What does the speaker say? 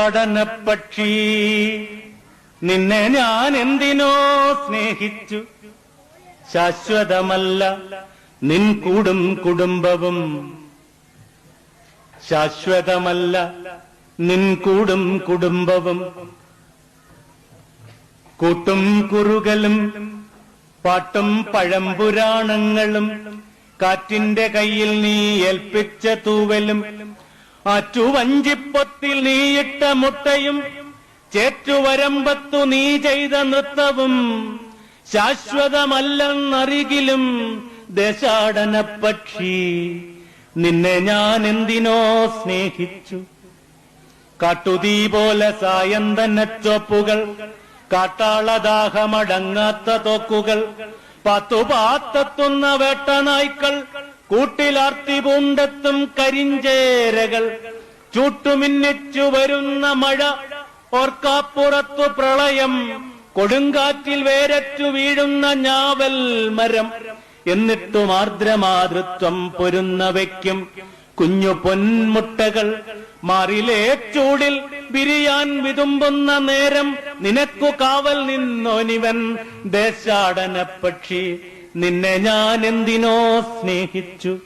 പഠനപ്പക്ഷി. നിന്നെ ഞാൻ എന്തിനോ സ്നേഹിച്ചു. ശാശ്വതമല്ല നിൻ കൂടും കുടുംബവും. ശാശ്വതമല്ല നിൻ കൂടും കുടുംബവും. കൂട്ടും കുറുകലും പാട്ടും പഴംപുരാണങ്ങളും കാറ്റിന്റെ കയ്യിൽ നീ ഏൽപ്പിച്ച തൂവലും ആറ്റുവഞ്ചിപ്പൊത്തിൽ നീയിട്ട മുട്ടയും ചേറ്റുവരമ്പത്തു നീ ചെയ്ത നൃത്തവും ശാശ്വതമല്ലെന്നറികിലും ദേശാടന പക്ഷി നിന്നെ ഞാൻ എന്തിനോ സ്നേഹിച്ചു. കാട്ടുതീ പോലെ സായന്തനച്ചോപ്പുകൾ കാട്ടാളദാഹമടങ്ങാത്ത തോക്കുകൾ പത്തുപാത്തെത്തുന്ന വേട്ടനായ്ക്കൾ കൂട്ടിലാർത്തി പൂണ്ടെത്തും കരിഞ്ചേരകൾ. ചൂട്ടുമിന്നിച്ചു വരുന്ന മഴ ഓർക്കാപ്പുറത്തു പ്രളയം. കൊടുങ്കാറ്റിൽ വേരറ്റു വീഴുന്ന ഞാവൽ മരം. എന്നിട്ടും ആർദ്രമാതൃത്വം പൊരുന്നവയ്ക്കും കുഞ്ഞു പൊന്മുട്ടകൾ മാറിലേ ചൂടിൽ വിരിയാൻ വിതുമ്പുന്ന നേരം. നിനക്കു കാവൽ നിന്നോനിവൻ ദേശാടന പക്ഷി നിന്നെ ഞാൻ എന്തിനോ സ്നേഹിച്ചു.